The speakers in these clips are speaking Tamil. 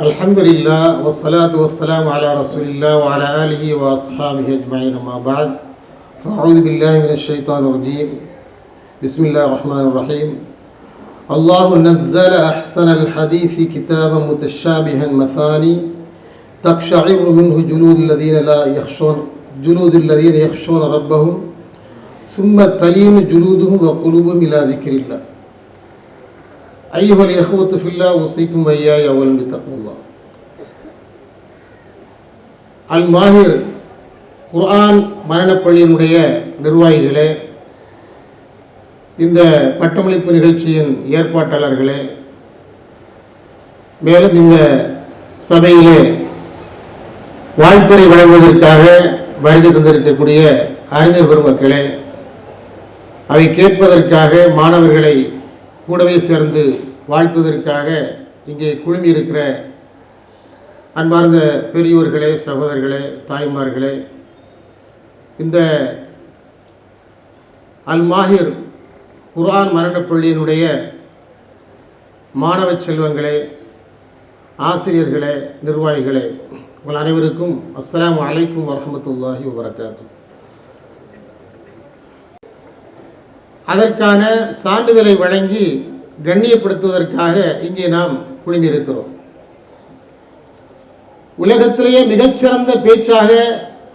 الحمد لله والصلاة والسلام على رسول الله وعلى آله وأصحابه أجمعين ما بعد فأعوذ بالله من الشيطان الرجيم بسم الله الرحمن الرحيم الله نزل أحسن الحديث كتابا متشابها مثاني تقشعر منه جلود الذين لا يخشون جلود الذين يخشون ربهم சும்மா தலீனு ஜுலூதும் குழுவும் இல்லாதிக்கிறில்ல ஐயோல் எஹ்வத்து ஃபில்லா ஒசைக்கும் வையாய் என்று தக்குல்லா அல் மாஹிர் குர்ஆன் மரணப்பள்ளியினுடைய நிர்வாகிகளே இந்த பட்டமளிப்பு நிகழ்ச்சியின் ஏற்பாட்டாளர்களே மேலும் இந்த சபையிலே வாழ்த்துறை வழங்குவதற்காக வருகை தந்திருக்கக்கூடிய அறிஞர் பெருமக்களே அதை கேட்பதற்காக மாணவர்களை கூடவே சேர்ந்து வாழ்த்துவதற்காக இங்கே குழுமியிருக்கிற அன்பார்ந்த பெரியோர்களே சகோதரர்களே தாய்மார்களே இந்த அல் மாஹிர் குர்ஆன் மரணப்பள்ளியினுடைய மாணவ செல்வங்களே ஆசிரியர்களே நிர்வாகிகளே உங்கள் அனைவருக்கும் அஸ்லாம் அலைக்கும் வரமத்துல்லாஹி வரகாத்து அதற்கான சான்றிதழை வழங்கி கண்ணியப்படுத்துவதற்காக இங்கே நாம் குழுமியிருக்கிறோம் உலகத்திலேயே மிகச்சிறந்த பேச்சாக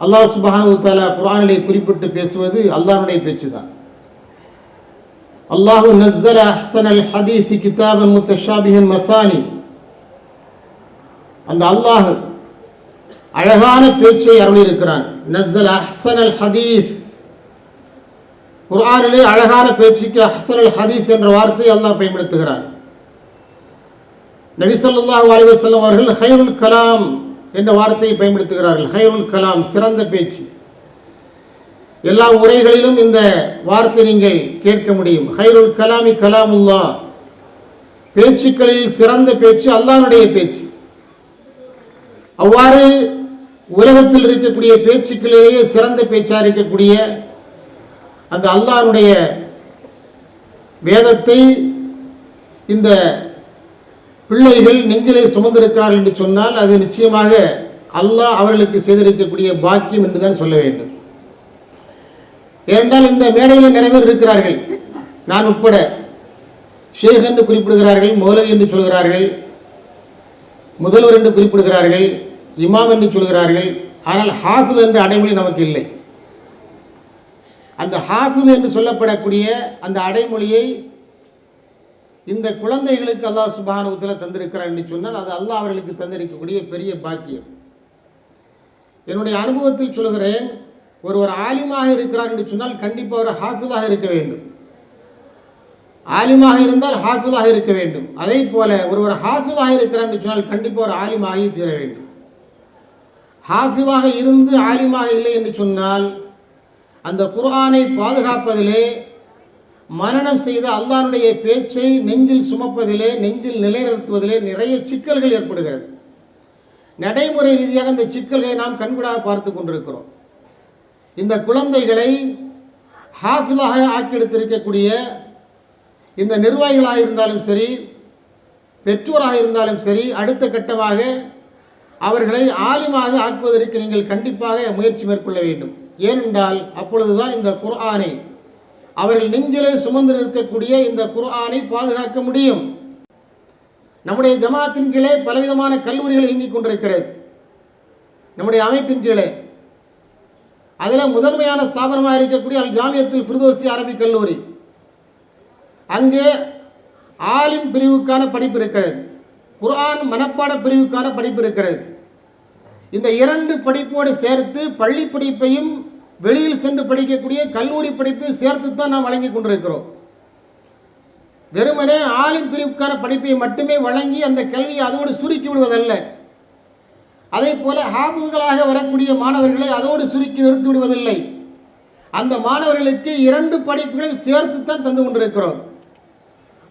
அல்லாஹ் சுபஹானு தாலா குரானிலே குறிப்பிட்டு பேசுவது அல்லாஹனுடைய பேச்சு தான் அல்லாஹு நஸ்ஸல அஹ்சன் அல் ஹதீஸ் கிதாபன் முத்தஷாபிஹன் மசானி. அந்த அல்லாஹ் அழகான பேச்சை அருளியிருக்கிறான். நஸ்ஸல் அஹ்சன் அல் ஹதீஸ் குர்ஆனிலே அழகான பேச்சுக்கு அஹ்சன் அல் ஹதீஸ் என்ற வார்த்தையை அல்லாஹ் பயன்படுத்துகிறார் நபி ஸல்லல்லாஹு அலைஹி அவர்கள் ஹைருல் கலாம் என்ற வார்த்தையை பயன்படுத்துகிறார்கள். ஹைருல் கலாம் சிறந்த பேச்சு. எல்லா உரைகளிலும் இந்த வார்த்தை நீங்கள் கேட்க முடியும். ஹைருல் கலாமி கலாமுல்லா பேச்சுக்களில் சிறந்த பேச்சு அல்லாஹ்வுடைய பேச்சு. அவ்வாறு உலகத்தில் இருக்கக்கூடிய பேச்சுக்களிலேயே சிறந்த பேச்சாக இருக்கக்கூடிய அந்த அல்லாருடைய வேதத்தை இந்த பிள்ளைகள் நெஞ்சிலே சுமந்திருக்கிறார்கள் என்று சொன்னால் அது நிச்சயமாக அல்லாஹ் அவர்களுக்கு செய்திருக்கக்கூடிய பாக்கியம் என்றுதான் சொல்ல வேண்டும். ஏனென்றால் இந்த மேடையில் நிறைய பேர் இருக்கிறார்கள். நான் உட்பட ஷேக் என்று குறிப்பிடுகிறார்கள் மௌலவி என்று சொல்கிறார்கள் முதல்வர் என்று குறிப்பிடுகிறார்கள் இமாம் என்று சொல்கிறார்கள் ஆனால் ஹாஃபுல் என்ற அடைமொழி நமக்கு இல்லை. அந்த ஹாஃபிஸ் என்று சொல்லப்படக்கூடிய அந்த அடைமொழியை இந்த குழந்தைகளுக்கு அல்லாஹ் சுபானுவத்தில் தந்திருக்கிறார் என்று சொன்னால் அது அல்லாஹ் அவர்களுக்கு தந்திருக்கக்கூடிய பெரிய பாக்கியம். என்னுடைய அனுபவத்தில் சொல்கிறேன் ஒருவர் ஆலிமாக இருக்கிறார் என்று சொன்னால் கண்டிப்பாக ஒரு ஹாஃபிதாக இருக்க வேண்டும். ஆலிமாக இருந்தால் ஹாஃபிதாக இருக்க வேண்டும். அதே போல ஒருவர் ஹாஃபிதாக இருக்கிறார் என்று சொன்னால் கண்டிப்பாக ஒரு ஆலிமாகி தீர வேண்டும். ஹாஃபிதாக இருந்து ஆலிமாக இல்லை என்று சொன்னால் அந்த குர்ஆனை பாதுகாப்பதிலே மரணம் செய்த அல்லாஹ்வுடைய பேச்சை நெஞ்சில் சுமப்பதிலே நெஞ்சில் நிலைநிறுத்துவதிலே நிறைய சிக்கல்கள் ஏற்படுகிறது. நடைமுறை ரீதியாக இந்த சிக்கல்களை நாம் கண்கூடாக பார்த்து கொண்டிருக்கிறோம். இந்த குழந்தைகளை ஹாஃபிலாக ஆக்கியெடுத்திருக்கக்கூடிய இந்த நிர்வாகிகளாக இருந்தாலும் சரி பெற்றோராக இருந்தாலும் சரி அடுத்த கட்டமாக அவர்களை ஆலிமாக ஆக்குவதற்கு நீங்கள் கண்டிப்பாக முயற்சி மேற்கொள்ள வேண்டும். ஏனென்றால் அப்பொழுதுதான் இந்த குர்ஆனை அவர்கள் நெஞ்சிலே சுமந்து நிற்கக்கூடிய இந்த குர்ஆனை பாதுகாக்க முடியும். நம்முடைய ஜமாத்தின் கீழே பலவிதமான கல்லூரிகள் இயங்கிக் கொண்டிருக்கிறது. நம்முடைய அமைப்பின் கீழே. அதில் முதன்மையான ஸ்தாபனமாக இருக்கக்கூடிய அல் ஜாமியத்தில் ஃபிர்தோசி அரபிக் கல்லூரி. அங்கே ஆலிம் பிரிவுக்கான படிப்பு இருக்கிறது. குர்ஆன் மனப்பாட பிரிவுக்கான படிப்பு இருக்கிறது. இந்த இரண்டு படிப்போடு சேர்த்து பள்ளி படிப்பையும் வெளியில் சென்று படிக்கக்கூடிய கல்லூரி படிப்பையும் சேர்த்து தான் நாம் வழங்கி கொண்டிருக்கிறோம். வெறுமனே ஆலிம் பிரிவுக்கான படிப்பை மட்டுமே வழங்கி அந்த கல்வியை அதோடு சுருக்கி விடுவதல்ல. அதே போல ஹாஃபுகளாக வரக்கூடிய மாணவர்களை அதோடு சுருக்கி நிறுத்தி விடுவதில்லை. அந்த மாணவர்களுக்கு இரண்டு படிப்புகளையும் சேர்த்து தான் தந்து கொண்டிருக்கிறோம்.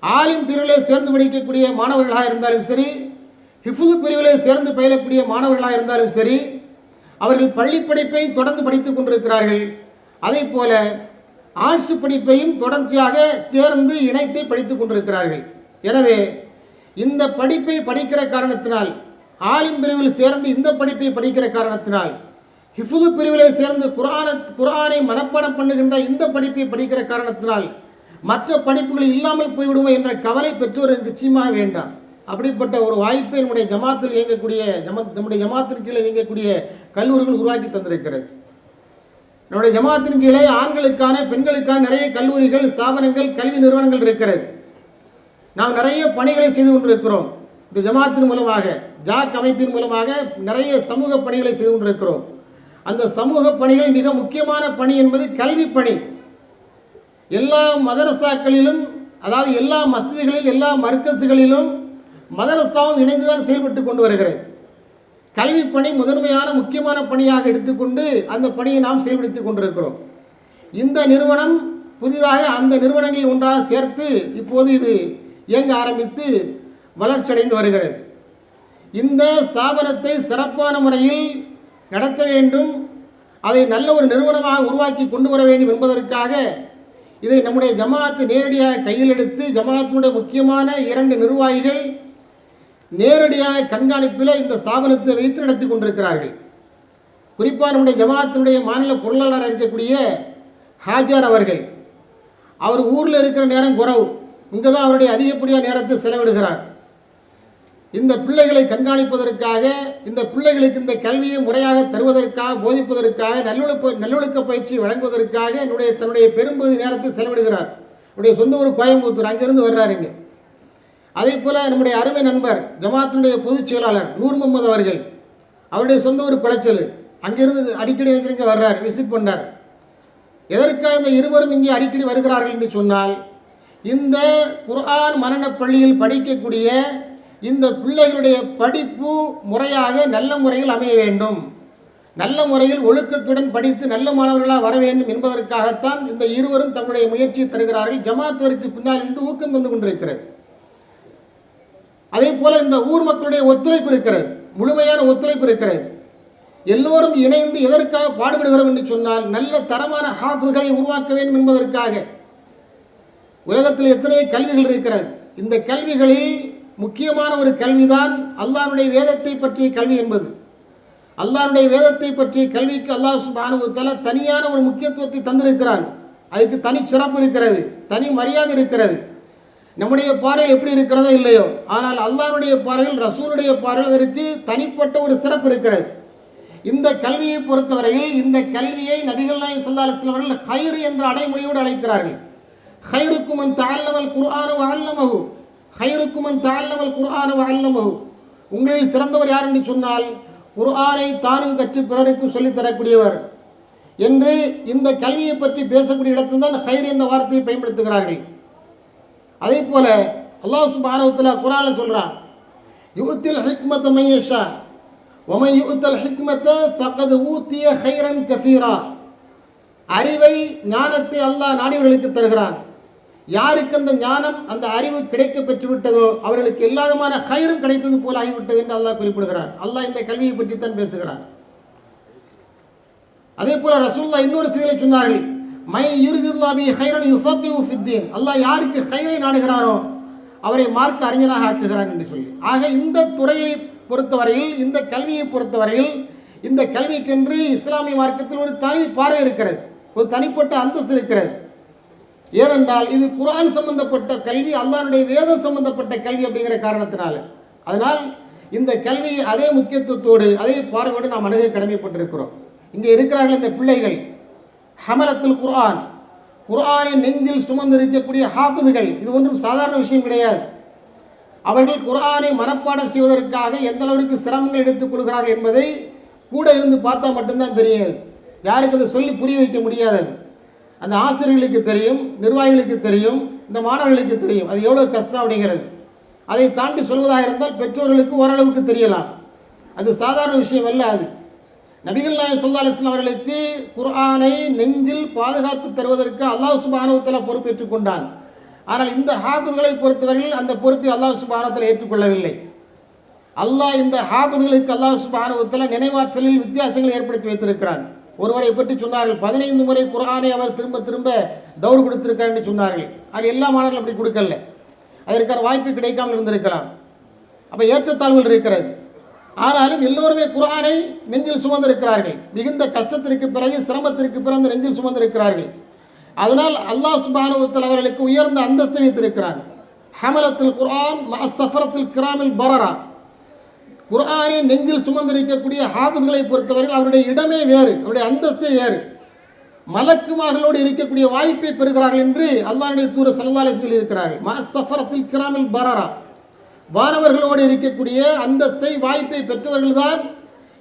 ஆலிம் பிரிவிலே சேர்ந்து படிக்கக்கூடிய மாணவர்களாக இருந்தாலும் சரி ஹிஃபுது பிரிவிலே சேர்ந்து பயிலக்கூடிய மாணவர்களாக இருந்தாலும் சரி அவர்கள் பள்ளி படிப்பை தொடர்ந்து படித்துக் கொண்டிருக்கிறார்கள். அதே போல ஆர்ட்ஸ் படிப்பையும் தொடர்ச்சியாக தேர்ந்து இணைத்து படித்துக் கொண்டிருக்கிறார்கள். எனவே இந்த படிப்பை படிக்கிற காரணத்தினால் ஆலிம் பிரிவில் சேர்ந்து இந்த படிப்பை படிக்கிற காரணத்தினால் ஹிஃபுது பிரிவிலே சேர்ந்து குரான குரானை மனப்பாடம் பண்ணுகின்ற இந்த படிப்பை படிக்கிற காரணத்தினால் மற்ற படிப்புகள் இல்லாமல் போய்விடுவோம் என்ற கவலை பெற்றோருக்கு நிச்சயமாக வேண்டாம். அப்படிப்பட்ட ஒரு வாய்ப்பை நம்முடைய ஜமாத்தில் இயங்கக்கூடிய ஜமாத் நம்முடைய ஜமாத்தின் கீழே இயங்கக்கூடிய கல்லூரிகள் உருவாக்கி தந்திருக்கிறது. நம்முடைய ஜமாத்தின் கீழே ஆண்களுக்கான பெண்களுக்கான நிறைய கல்லூரிகள் ஸ்தாபனங்கள் கல்வி நிறுவனங்கள் இருக்கிறது. நாம் நிறைய பணிகளை செய்து கொண்டிருக்கிறோம். இந்த ஜமாத்தின் மூலமாக ஜாக் அமைப்பின் மூலமாக நிறைய சமூக பணிகளை செய்து கொண்டிருக்கிறோம். அந்த சமூக பணிகள் மிக முக்கியமான பணி என்பது கல்வி பணி. எல்லா மதரசாக்களிலும் அதாவது எல்லா மசதிகளில் எல்லா மர்க்கஸுகளிலும் மதரசாவும் இணைந்துதான் செயல்பட்டு கொண்டு வருகிறது கல்வி பணி முதன்மையான முக்கியமான பணியாக எடுத்துக்கொண்டு அந்த பணியை நாம் செயல்படுத்திக் கொண்டிருக்கிறோம். இந்த நிறுவனம் புதிதாக அந்த நிறுவனங்களில் ஒன்றாக சேர்த்து இப்போது இது இயங்க ஆரம்பித்து வளர்ச்சியடைந்து வருகிறது. இந்த ஸ்தாபனத்தை சிறப்பான முறையில் நடத்த வேண்டும் அதை நல்ல ஒரு நிறுவனமாக உருவாக்கி கொண்டு வர வேண்டும் என்பதற்காக இதை நம்முடைய ஜமாத்து நேரடியாக கையில் எடுத்து ஜமாத்தினுடைய முக்கியமான இரண்டு நிர்வாகிகள் நேரடியான கண்காணிப்பில் இந்த ஸ்தாபனத்தை வைத்து நடத்தி கொண்டிருக்கிறார்கள். குறிப்பாக நம்முடைய ஜமாத்தினுடைய மாநில பொருளாளராக இருக்கக்கூடிய ஹாஜார் அவர்கள். அவர் ஊரில் இருக்கிற நேரம் குறவு. இங்கே தான் அவருடைய அதிகப்படியாக நேரத்தை செலவிடுகிறார். இந்த பிள்ளைகளை கண்காணிப்பதற்காக இந்த பிள்ளைகளுக்கு இந்த கல்வியை முறையாக தருவதற்காக போதிப்பதற்காக நல்லொழுக்க நல்லொழுக்க பயிற்சி வழங்குவதற்காக என்னுடைய தன்னுடைய பெரும்பகுதி நேரத்தை செலவிடுகிறார். என்னுடைய சொந்த ஊர் கோயம்புத்தூர். அங்கிருந்து வர்றாருங்க அதே போல் நம்முடைய அருமை நண்பர் ஜமாத்தினுடைய பொதுச் செயலாளர் நூர் முகமது அவர்கள் அவருடைய சொந்த ஊர் குளைச்சல். அங்கிருந்து அடிக்கடி இங்கே வர்றார் விசிட் பண்ணார் எதற்காக இந்த இருவரும் இங்கே அடிக்கடி வருகிறார்கள் என்று சொன்னால் இந்த குர்ஆன் மனநப் பள்ளியில் படிக்கக்கூடிய இந்த பிள்ளைகளுடைய படிப்பு முறையாக நல்ல முறையில் அமைய வேண்டும். நல்ல முறையில் ஒழுக்கத்துடன் படித்து நல்ல மாணவர்களாக வர வேண்டும் என்பதற்காகத்தான் இந்த இருவரும் தங்களுடைய முயற்சியை தருகிறார்கள். ஜமாத்திற்கு பின்னால் இருந்து ஊக்கம் தந்து கொண்டிருக்கிறது. அதே போல இந்த ஊர் மக்களுடைய ஒத்துழைப்பு இருக்கிறது. முழுமையான ஒத்துழைப்பு இருக்கிறது. எல்லோரும் இணைந்து எதற்காக பாடுபடுகிறோம் என்று சொன்னால் நல்ல தரமான ஹாஃபுகளை உருவாக்க வேண்டும் என்பதற்காக. உலகத்தில் எத்தனை கல்விகள் இருக்கிறது. இந்த கல்விகளில் முக்கியமான ஒரு கல்விதான் அல்லாஹ்வுடைய வேதத்தை பற்றிய கல்வி என்பது. அல்லானுடைய வேதத்தை பற்றிய கல்விக்கு அல்லாஹ் சுப்ஹானஹு தனியான ஒரு முக்கியத்துவத்தை தந்திருக்கிறான். அதுக்கு தனி சிறப்பு இருக்கிறது தனி மரியாதை இருக்கிறது. நம்முடைய பார்வை எப்படி இருக்கிறதோ இல்லையோ. ஆனால் அல்லானுடைய பார்வையில் ரசூலுடைய பார்வையில் அதற்கு தனிப்பட்ட ஒரு சிறப்பு இருக்கிறது. இந்த கல்வியை பொறுத்தவரையில் இந்த கல்வியை நபிகள் நாயம் சல்லா அலிஸ்லாம் அவர்கள் என்ற அடைமொழியோடு அழைக்கிறார்கள். ஹைருக்குமன் அன் தாழ்லமல் குர்ஆன வல்லமகு ஹைருக்குமன் அன் தாழ்லமல் குர்ஆன வல்லமகு உங்களில் சிறந்தவர் யார் என்று சொன்னால் குர்ஆனை தானும் கற்று பிறருக்கும் சொல்லித் தரக்கூடியவர் என்று இந்த கல்வியை பற்றி பேசக்கூடிய இடத்தில்தான் ஹைர் என்ற வார்த்தையை பயன்படுத்துகிறார்கள். அதே போல் அல்லாஹ் சுபானவத்தில் குரான சொல்கிறான் யுகத்தில் ஹிக்மத் மையஷா ஒமன் யுகத்தல் ஹிக்மத்தை ஃபகது ஊத்திய ஹைரன் கசீரா. அறிவை ஞானத்தை அல்லாஹ் நாடியவர்களுக்கு தருகிறான். யாருக்கு அந்த ஞானம் அந்த அறிவு கிடைக்க பெற்றுவிட்டதோ அவர்களுக்கு எல்லா விதமான கயிறும் கிடைத்தது போல ஆகிவிட்டது என்று அல்லாஹ் குறிப்பிடுகிறார் அல்லாஹ் இந்த கல்வியை பற்றி தான் பேசுகிறான். அதே போல ரசூல்லா இன்னொரு செய்தியை சொன்னார்கள் மை யூரிதுல்லாபி ஹைரன் யுஃபத்தி உஃபித்தீன் அல்லாஹ் யாருக்கு ஹைரை நாடுகிறானோ அவரை மார்க்க அறிஞராக ஆக்குகிறான் என்று சொல்லி. ஆக இந்த துறையை பொறுத்தவரையில் இந்த கல்வியை பொறுத்தவரையில் இந்த கல்விக்கென்று இஸ்லாமிய மார்க்கத்தில் ஒரு தனி பார்வை இருக்கிறது. ஒரு தனிப்பட்ட அந்தஸ்து இருக்கிறது. ஏனென்றால் இது குரான் சம்பந்தப்பட்ட கல்வி அல்லாஹ்வுடைய வேதம் சம்பந்தப்பட்ட கல்வி அப்படிங்கிற காரணத்தினால. அதனால் இந்த கல்வியை அதே முக்கியத்துவத்தோடு அதே பார்வையோடு நாம் அணுக கடமைப்பட்டிருக்கிறோம். இங்கே இருக்கிறார்கள் இந்த பிள்ளைகள். ஹமலத்தில் குர்ஆன். குர்ஆனை நெஞ்சில் சுமந்து இருக்கக்கூடிய ஹாஃபிதுகள் இது ஒன்றும் சாதாரண விஷயம் கிடையாது. அவர்கள் குர்ஆனை மனப்பாடம் செய்வதற்காக எந்த அளவிற்கு சிரமங்கள் எடுத்துக் கொள்கிறார்கள் என்பதை கூட இருந்து பார்த்தா மட்டும்தான் தெரியாது. யாருக்கு அதை சொல்லி புரிய வைக்க முடியாது அந்த ஆசிரியர்களுக்கு தெரியும் நிர்வாகிகளுக்கு தெரியும் இந்த மாணவர்களுக்கு தெரியும். அது எவ்வளோ கஷ்டம் அப்படிங்கிறது. அதை தாண்டி சொல்வதாக இருந்தால் பெற்றோர்களுக்கு ஓரளவுக்கு தெரியலாம். அது சாதாரண விஷயம் அல்ல அது. நபிகள் நாயம் சல்லா அலிஸ்லாம் அவர்களுக்கு குர்ஆனை நெஞ்சில் பாதுகாத்து தருவதற்கு அல்லாஹ் சுபானுவத்தில் பொறுப்பேற்றுக் கொண்டான். ஆனால் இந்த ஹாஃபிதுகளை பொறுத்தவரையில் அந்த பொறுப்பை அல்லாஹ் சுபானத்தில் ஏற்றுக்கொள்ளவில்லை. அல்லாஹ் இந்த ஹாஃபிதுகளுக்கு அல்லாஹ் சுபானுவத்தில் நினைவாற்றலில் வித்தியாசங்களை ஏற்படுத்தி வைத்திருக்கிறான். ஒருவரை பற்றி சொன்னார்கள் பதினைந்து முறை குர்ஆனை அவர் திரும்ப திரும்ப தௌர் கொடுத்திருக்கார் என்று சொன்னார்கள். அது எல்லா மாணவர்கள் அப்படி கொடுக்கல. அதற்கான வாய்ப்பு கிடைக்காமல் இருந்திருக்கலாம். அப்போ ஏற்றத்தாழ்வுகள் இருக்கிறது. ஆனாலும் எல்லோருமே குர்ஆனை நெஞ்சில் சுமந்திருக்கிறார்கள். மிகுந்த கஷ்டத்திற்கு பிறகு சிரமத்திற்கு பிறந்து நெஞ்சில் சுமந்திருக்கிறார்கள். அதனால் அல்லாஹ் சுபானுவத்தில் அவர்களுக்கு உயர்ந்த அந்தஸ்தை வைத்திருக்கிறான் ஹமலத்தில் குர்ஆன் மஸ்தஃபரத்தில் கிராமில் பரரா. குரானை நெஞ்சில் சுமந்திருக்கக்கூடிய ஹாஃபிதுகளை பொறுத்தவரையில் அவருடைய இடமே வேறு அவருடைய அந்தஸ்தே வேறு. மலக்குமார்களோடு இருக்கக்கூடிய வாய்ப்பை பெறுகிறார்கள் என்று அல்லாஹுடைய தூர சல்லாலை சொல்லியிருக்கிறார்கள். மா சஃபரத்தில் கிராமில் பரரா. வானவர்களோடு இருக்கக்கூடிய அந்தஸ்தை வாய்ப்பை பெற்றவர்கள்தான்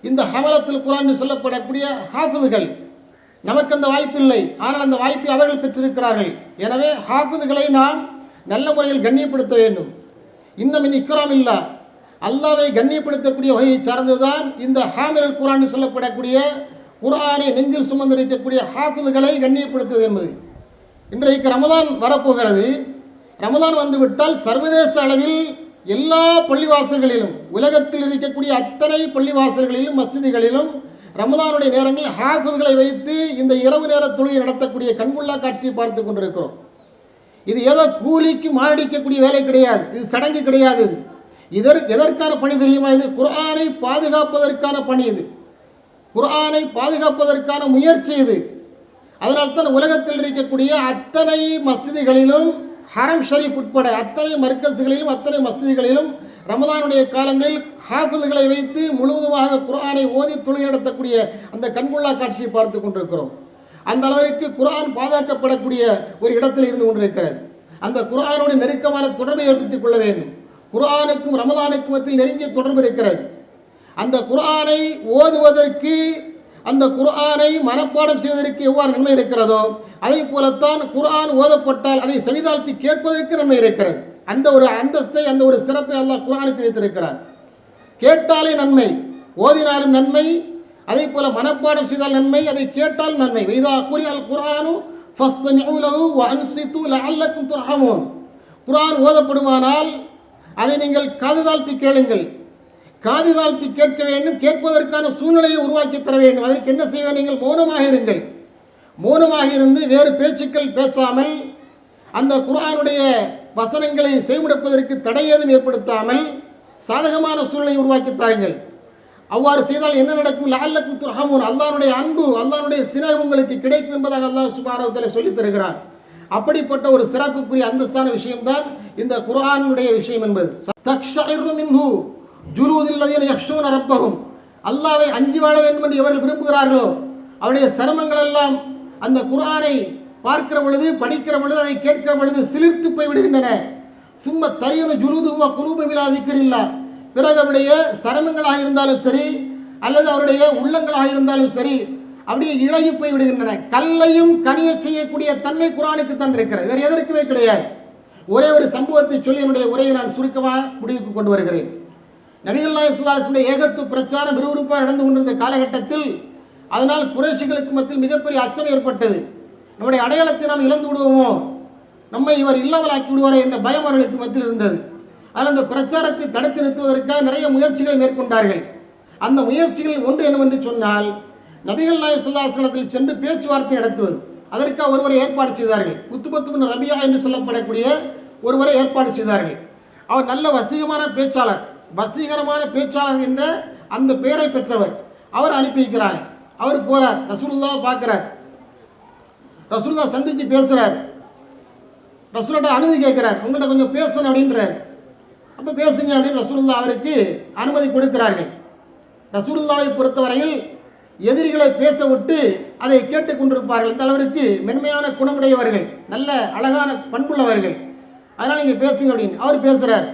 இந்த ஹமலத்தில் குரான் சொல்லப்படக்கூடிய ஹாஃபிதுகள். நமக்கு அந்த வாய்ப்பு இல்லை. ஆனால் அந்த வாய்ப்பை அவர்கள் பெற்றிருக்கிறார்கள். எனவே ஹாஃபிதுகளை நாம் நல்ல முறையில் கண்ணியப்படுத்த வேண்டும். இன்னும் இனி இக்ராம் இல்லா. அல்லாவை கண்ணியப்படுத்தக்கூடிய வகையை சார்ந்துதான் இந்த ஹாமிரல் குரான் சொல்லப்படக்கூடிய குரானை நெஞ்சில் சுமந்திருக்கக்கூடிய ஹாஃபிதுகளை கண்ணியப்படுத்துவது என்பது. இன்றைக்கு ரமதான் வரப்போகிறது. ரமதான் வந்துவிட்டால் சர்வதேச அளவில் எல்லா பள்ளிவாசல்களிலும் உலகத்தில் இருக்கக்கூடிய அத்தனை பள்ளிவாசல்களிலும் மஸ்ஜிதுகளிலும் ரமதானுடைய நேரங்களில் ஹாஃபுகளை வைத்து இந்த இரவு நேர தொழிலை நடத்தக்கூடிய கண்குள்ளா காட்சியை பார்த்து கொண்டிருக்கிறோம். இது ஏதோ கூலிக்கு மாரடிக்கக்கூடிய வேலை கிடையாது. இது சடங்கு கிடையாது இது. இதற்கு எதற்கான பணி தெரியுமா இது? குர்ஆனை பாதுகாப்பதற்கான பணி இது. குர்ஆனை பாதுகாப்பதற்கான முயற்சி இது. அதனால்தான் உலகத்தில் இருக்கக்கூடிய அத்தனை மசிதிகளிலும் ஹரம் ஷரீஃப் உட்பட அத்தனை மர்க்கஸ்களிலும் அத்தனை மஸ்ஜிதுகளிலும் ரமதானுடைய காலங்களில் ஹாஃபிதுகளை வைத்து முழுவதுமாக குரானை ஓதி தொழில் நடத்தக்கூடிய அந்த கண்கொள்ளா காட்சியை பார்த்து கொண்டிருக்கிறோம். அந்த அளவிற்கு குரான் பாதுகாக்கப்படக்கூடிய ஒரு இடத்தில் இருந்து கொண்டிருக்கிறது. அந்த குரானோடு நெருக்கமான தொடர்பை ஏற்படுத்திக் கொள்ள வேண்டும். குரானுக்கும் ரமதானுக்கும் மத்தியில் நெருங்கிய தொடர்பு இருக்கிறது. அந்த குரானை ஓதுவதற்கு அந்த குர்ஆனை மனப்பாடம் செய்வதற்கு எவ்வாறு நன்மை இருக்கிறதோ அதை போலத்தான் குர்ஆன் ஓதப்பட்டால் அதை செவிதாழ்த்தி கேட்பதற்கு நன்மை இருக்கிறது. அந்த ஒரு அந்தஸ்தை அந்த ஒரு சிறப்பை அல்லாஹ் குர்ஆனுக்கு வைத்திருக்கிறான் கேட்டாலே நன்மை ஓதினாலும் நன்மை அதே போல மனப்பாடம் செய்தால் நன்மை அதை கேட்டால் நன்மை. வைதா கூறி அல் குர்ஆனு ஃபஸ்தமிஉ லஹு வ ஓதப்படுமானால் அதை நீங்கள் காதுதாழ்த்தி கேளுங்கள். காது தாழ்த்தி கேட்க வேண்டும் கேட்பதற்கான சூழ்நிலையை உருவாக்கி தர வேண்டும். அதற்கு என்ன செய்ய நீங்கள் மௌனமாக இருங்கள். மௌனமாக இருந்து வேறு பேச்சுக்கள் பேசாமல் அந்த குர்ஆனுடைய வசனங்களை செய்முடுப்பதற்கு தடை ஏதும் ஏற்படுத்தாமல் சாதகமான சூழ்நிலையை உருவாக்கி தாருங்கள். அவ்வாறு செய்தால் என்ன நடக்கும்? லால்லக்கும் துரகமூன் அல்லானுடைய அன்பு அல்லானுடைய சினகம் உங்களுக்கு கிடைக்கும் என்பதாக அல்லாஹ் சுபானவத்தில் சொல்லித் தருகிறார் அப்படிப்பட்ட ஒரு சிறப்புக்குரிய அந்தஸ்தான விஷயம்தான் இந்த குர்ஆனுடைய விஷயம் என்பது. தக்ஷைரு ஜுலூதில்லதீன யக்ஷூன ரப்பஹும். அல்லாவை அஞ்சி வாழ வேண்டும் என்று எவர்கள் விரும்புகிறார்களோ அவருடைய சிரமங்கள் எல்லாம் அந்த குரானை பார்க்கிற பொழுது படிக்கிற பொழுது அதை கேட்கிற பொழுது சிலிர்த்து போய் விடுகின்றன. சும்மா தையனு ஜுலூதுவா குரூபமிலா திக்கரில்லா பிறகு அவருடைய சரமங்களாக இருந்தாலும் சரி அல்லது அவருடைய உள்ளங்களாக இருந்தாலும் சரி அப்படியே இழகி போய் விடுகின்றன. கல்லையும் கனிய செய்யக்கூடிய தன்மை குரானுக்கு தான் இருக்கிறது. வேறு எதற்குமே கிடையாது. ஒரே ஒரு சம்பவத்தை சொல்லி என்னுடைய உரையை நான் சுருக்கமாக முடிவுக்கு கொண்டு வருகிறேன். நபிகள் நாயசுல்லாஸ்முடைய ஏகத்து பிரச்சாரம் விறுவிறுப்பாக நடந்து கொண்டிருந்த காலகட்டத்தில் அதனால் குறைசிகளுக்கு மத்தியில் மிகப்பெரிய அச்சம் ஏற்பட்டது. நம்முடைய அடையாளத்தை நாம் இழந்து விடுவோமோ? நம்மை இவர் இல்லாமல் ஆக்கி விடுவாரே என்ற பயம் அவர்களுக்கு மத்தியில் இருந்தது. ஆனால் அந்த பிரச்சாரத்தை தடுத்து நிறுத்துவதற்காக நிறைய முயற்சிகளை மேற்கொண்டார்கள். அந்த முயற்சிகளில் ஒன்று என்னவென்று சொன்னால் நபிகள் நாயக் சுல்லாசனத்தில் சென்று பேச்சுவார்த்தை நடத்துவது. அதற்காக ஒருவரை ஏற்பாடு செய்தார்கள். குத்துபத்துமன் ரபியா என்று சொல்லப்படக்கூடிய ஒருவரை ஏற்பாடு செய்தார்கள். அவர் நல்ல வசீகமான பேச்சாளர். வசீகரமான பேச்சாளர் என்ற அந்த பெயரை பெற்றவர். அவர் அனுப்பி வைக்கிறார். அவர் போகிறார் ரசூலுல்லாவை பார்க்குறார். ரசூல்லா சந்தித்து பேசுகிறார் ரசூலாட்ட அனுமதி கேட்குறார். உங்கள்கிட்ட கொஞ்சம் பேசணும் அப்படின்றார். அப்போ பேசுங்க அப்படின்னு ரசூலுல்லா அவருக்கு அனுமதி கொடுக்கிறார்கள். ரசூலுல்லாவை பொறுத்தவரையில் எதிரிகளை பேச விட்டு அதை கேட்டுக்கொண்டிருப்பார்கள் இந்த அளவிற்கு மென்மையான குணமுடையவர்கள் நல்ல அழகான பண்புள்ளவர்கள். அதனால் நீங்கள் பேசுங்க அப்படின்னு அவர் பேசுகிறார்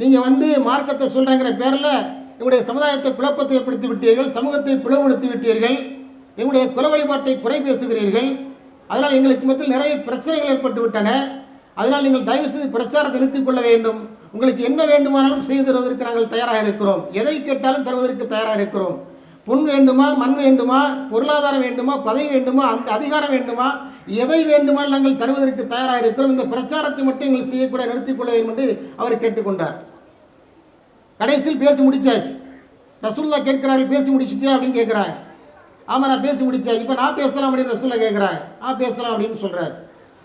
நீங்கள் வந்து மார்க்கத்தை சொல்கிறேங்கிற பேரில் எங்களுடைய சமுதாயத்தை குழப்பத்தை ஏற்படுத்தி விட்டீர்கள் சமூகத்தை பிளவுபடுத்தி விட்டீர்கள் எங்களுடைய குல வழிபாட்டை குறை பேசுகிறீர்கள். அதனால் எங்களுக்கு மத்தியில் நிறைய பிரச்சனைகள் ஏற்பட்டு விட்டன. அதனால் நீங்கள் தயவு செய்து பிரச்சாரத்தை நிறுத்திக் கொள்ள வேண்டும். உங்களுக்கு என்ன வேண்டுமானாலும் செய்து தருவதற்கு நாங்கள் தயாராக இருக்கிறோம். எதை கேட்டாலும் தருவதற்கு தயாராக இருக்கிறோம். பொன் வேண்டுமா மண் வேண்டுமா பொருளாதாரம் வேண்டுமா பதவி வேண்டுமா அந்த அதிகாரம் வேண்டுமா எதை வேண்டுமா நாங்கள் தருவதற்கு தயாராக இருக்கிறோம். இந்த பிரச்சாரத்தை மட்டும் எங்கள் செய்யக்கூட நிறுத்திக் கொள்ள வேண்டும் என்று அவர் கேட்டுக்கொண்டார் கடைசியில் பேசி முடிச்சாச்சு. ரசூல்லா கேட்குறாரு பேசி முடிச்சிட்டியா? அப்படின்னு கேட்குறாங்க. ஆமாம் நான் பேசி முடித்தேன் இப்போ நான் பேசலாம் அப்படின்னு ரசூல்லா கேட்குறாங்க. நான் பேசலாம் அப்படின்னு சொல்கிறார்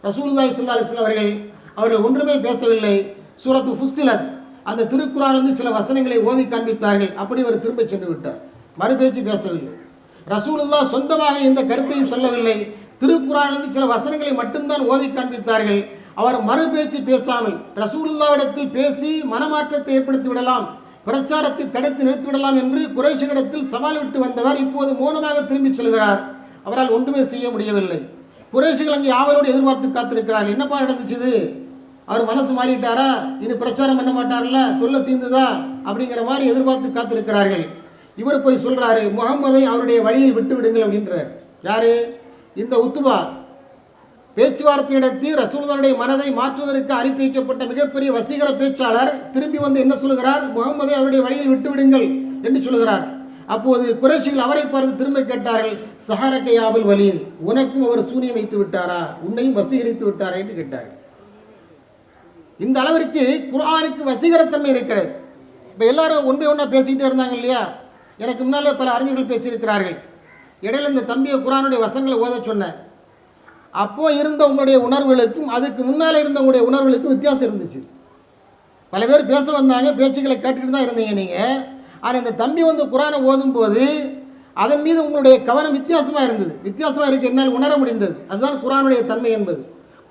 ரசூல்லா இஸ்லா அலிஸ்லாம் அவர்கள் அவர்கள் ஒன்றுமே பேசவில்லை. சூரத்து ஃபுஸ்திலர் அந்த திருக்குறானிலிருந்து சில வசனங்களை ஓதி காண்பித்தார்கள். அப்படி அவர் திரும்ப சென்று விட்டார். மறுபேச்சு பேசவில்லை. ரசூலுல்லா சொந்தமாக எந்த கருத்தையும் சொல்லவில்லை. திருக்குறானிலிருந்து சில வசனங்களை மட்டும்தான் ஓதி காண்பித்தார்கள். அவர் மறுபேச்சு பேசாமல் ரசூலுல்லாவிடத்தில் பேசி மனமாற்றத்தை ஏற்படுத்தி விடலாம். பிரச்சாரத்தை தடுத்து நிறுத்திவிடலாம் என்று குறைஷிகளிடத்தில் சவால் விட்டு வந்தவர் இப்போது மௌனமாக திரும்பிச் செல்கிறார். அவரால் ஒன்றுமே செய்ய முடியவில்லை. குறைஷிகள் அங்கே ஆவலோடு எதிர்பார்த்து காத்திருக்கிறார் என்னப்பா நடந்துச்சுது அவர் மனசு மாறிட்டாரா? இனி பிரச்சாரம் பண்ண மாட்டார்ல? தொல்லை தீர்ந்துதா அப்படிங்கிற மாதிரி எதிர்பார்த்து காத்திருக்கிறார்கள். இவர் போய் சொல்கிறாரு முகம்மதை அவருடைய வழியில் விட்டு விடுங்கள் அப்படின்றார். யாரு? இந்த உத்துபா. பேச்சுவார்த்தை நடத்தி ரசூல்தானுடைய மனதை மாற்றுவதற்கு அனுப்பி வைக்கப்பட்ட மிகப்பெரிய வசீகர பேச்சாளர் திரும்பி வந்து என்ன சொல்கிறார் முகமதை அவருடைய வழியில் விட்டுவிடுங்கள் என்று சொல்கிறார் அப்போது குறைஷிகள் அவரை பார்த்து திரும்ப கேட்டார்கள் சஹரக்கையாவில் வலியின் உனக்கும் அவர் சூனியம் வைத்து விட்டாரா? உன்னையும் வசீகரித்து விட்டாரா? என்று கேட்டார்கள். இந்த அளவிற்கு குரானுக்கு வசீகரத்தன்மை இருக்கிறது. இப்போ எல்லாரும் ஒன்றே ஒன்றா பேசிக்கிட்டே இருந்தாங்க இல்லையா? எனக்கு முன்னாலே பல அறிஞர்கள் பேசியிருக்கிறார்கள். இடையில இந்த தம்பியை குரானுடைய வசங்களை ஓத சொன்னேன். அப்போ இருந்த உங்களுடைய உணர்வுகளுக்கும் அதுக்கு முன்னால் இருந்தவங்களுடைய உணர்வுகளுக்கும் வித்தியாசம் இருந்துச்சு. பல பேர் பேச வந்தாங்க பேச்சுக்களை கேட்டுக்கிட்டு தான் இருந்தீங்க நீங்கள் ஆனால் இந்த தம்பி வந்து குரானை ஓதும்போது அதன் மீது உங்களுடைய கவனம் வித்தியாசமாக இருந்தது. வித்தியாசமாக இருக்க என்னால் உணர முடிந்தது. அதுதான் குரானுடைய தன்மை என்பது.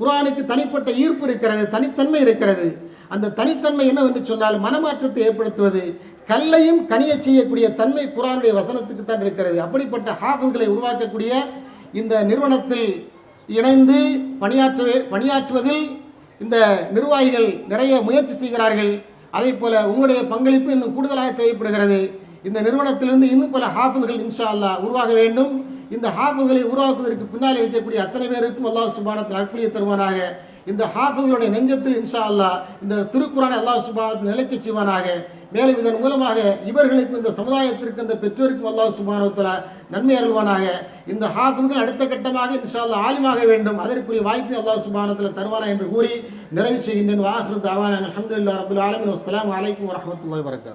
குரானுக்கு தனிப்பட்ட ஈர்ப்பு இருக்கிறது தனித்தன்மை இருக்கிறது. அந்த தனித்தன்மை என்னவென்று சொன்னால் மனமாற்றத்தை ஏற்படுத்துவது கல்லையும் கனியச் செய்யக்கூடிய தன்மை குரானுடைய வசனத்துக்கு தான் இருக்கிறது. அப்படிப்பட்ட ஹாஃபுகளை உருவாக்கக்கூடிய இந்த நிறுவனத்தில் இணைந்து பணியாற்றவே பணியாற்றுவதில் இந்த நிர்வாகிகள் நிறைய முயற்சி செய்கிறார்கள். அதே போல் உங்களுடைய பங்களிப்பு இன்னும் கூடுதலாக தேவைப்படுகிறது. இந்த நிறுவனத்திலிருந்து இன்னும் பல ஹாஃபுகள் இன்ஷா அல்லா உருவாக வேண்டும். இந்த ஹாஃபுகளை உருவாக்குவதற்கு பின்னால் இருக்கக்கூடிய அத்தனை பேருக்கும் அல்லாஹ் சுபானத்தில் அற்புளிய தருவானாக. இந்த ஹாஃபுகளுடைய நெஞ்சத்தில் இன்ஷா அல்லாஹ் இந்த திருக்குறானை அல்லாஹ் சுபானத்தில் நிலைக்க செய்வானாக. மேலும் இதன் மூலமாக இவர்களுக்கும் இந்த சமுதாயத்திற்கு இந்த பெற்றோருக்கும் அல்லாஹ் சுபானத்தில் நன்மை அருள்வானாக. இந்த ஹாஃபுகள் அடுத்த கட்டமாக இன்ஷால்லா ஆலிமாக வேண்டும். அதற்குரிய வாய்ப்பை அல்லாஹ் சுபானத்தில் தருவானா என்று கூறி நிறைவு செய்கின்றேன். வாஹிரு தாவான அஹமதுல்லா ரபுல் ஆலமின். அஸ்லாம் வலைக்கம் வரமத்துல வரகாத்